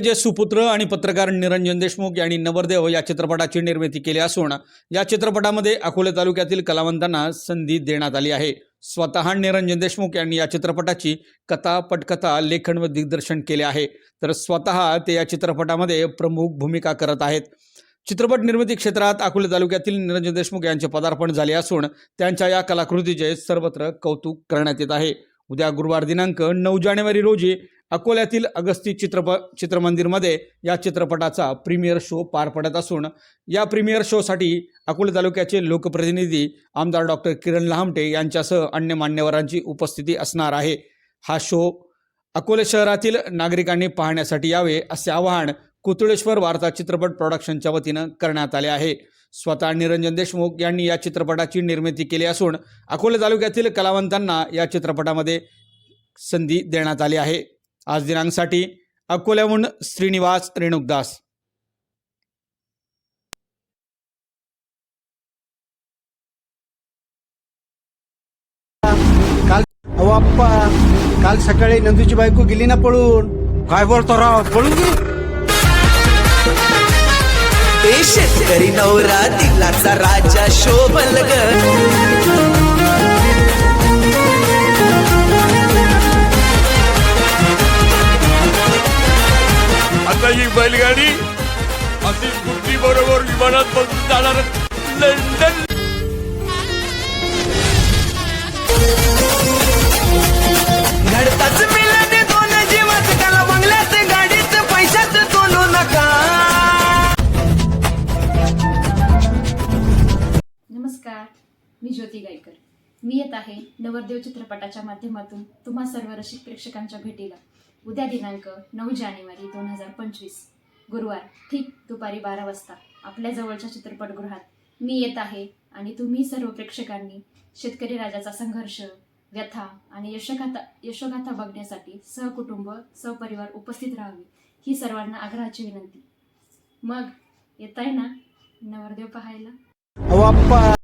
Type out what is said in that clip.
जे सुपुत्र आणि पत्रकार निरंजन देशमुख यांनी नवरदेव या चित्रपटाची निर्मिती केली असून या चित्रपटामध्ये अकोले तालुक्यातील कलावंतांना संधी देण्यात आली आहे. स्वतः निरंजन देशमुख यांनी या चित्रपटाची कथा पटकथा लेखन व दिग्दर्शन केले आहे. तर स्वतः ते या चित्रपटामध्ये प्रमुख भूमिका करत आहेत. चित्रपट निर्मिती क्षेत्रात अकोले तालुक्यातील निरंजन देशमुख यांचे पदार्पण झाले असून त्यांच्या या कलाकृतीचे सर्वत्र कौतुक करण्यात येत आहे. उद्या गुरुवार दिनांक नऊ जानेवारी रोजी अकोल्यातील अगस्ती चित्रप चित्रमंदिरमध्ये या चित्रपटाचा प्रीमियर शो पार पडत असून या प्रीमियर शोसाठी अकोले तालुक्याचे लोकप्रतिनिधी आमदार डॉक्टर किरण लहामटे यांच्यासह अन्य मान्यवरांची उपस्थिती असणार आहे. हा शो अकोले शहरातील नागरिकांनी पाहण्यासाठी यावे असे आवाहन कुतुळेश्वर वार्ता चित्रपट प्रोडक्शनच्या वतीनं करण्यात आले आहे. स्वतः निरंजन देशमुख यांनी या चित्रपटाची निर्मिती केली असून अकोले तालुक्यातील कलावंतांना या चित्रपटामध्ये संधी देण्यात आली आहे. आज दिनांकसाठी अकोल्याहून श्रीनिवास रेणुकदास. काल अहो आप्पा काल सकाळी नंदूची बायको गेली ना पळून. काय बोलतो राव पळून गेली? ते शेतकरी नवरा दिलाचा राजा शोभल ग ही बैलगाडी. अति स्फूर्ती बरोबर विमानात बसून जाणार लंडन. घडताच मिळाले दोन जीवाच काला बंगल्याच गाडीच पैशाच बोलू नका. नमस्कार मी ज्योती गायकर. मी येत आहे नवरदेव चित्रपटाच्या माध्यमातून तुम्हा सर्व रसिक प्रेक्षकांच्या भेटीला. उद्या दिनांक नऊ जानेवारी दोन हजार पंचवीस. गुरुवार ठीक दुपारी बारा वाजता आपल्या जवळच्या चित्रपटगृहात. मी येत आहे आणि तुम्ही सर्व प्रेक्षकांनी शेतकरी राजाचा संघर्ष व्यथा आणि यशगाथा यशोगाथा बघण्यासाठी सहकुटुंब सहपरिवार उपस्थित राहावे ही सर्वांना आग्रहाची विनंती. मग येत आहे ना नवरदेव पाहायला?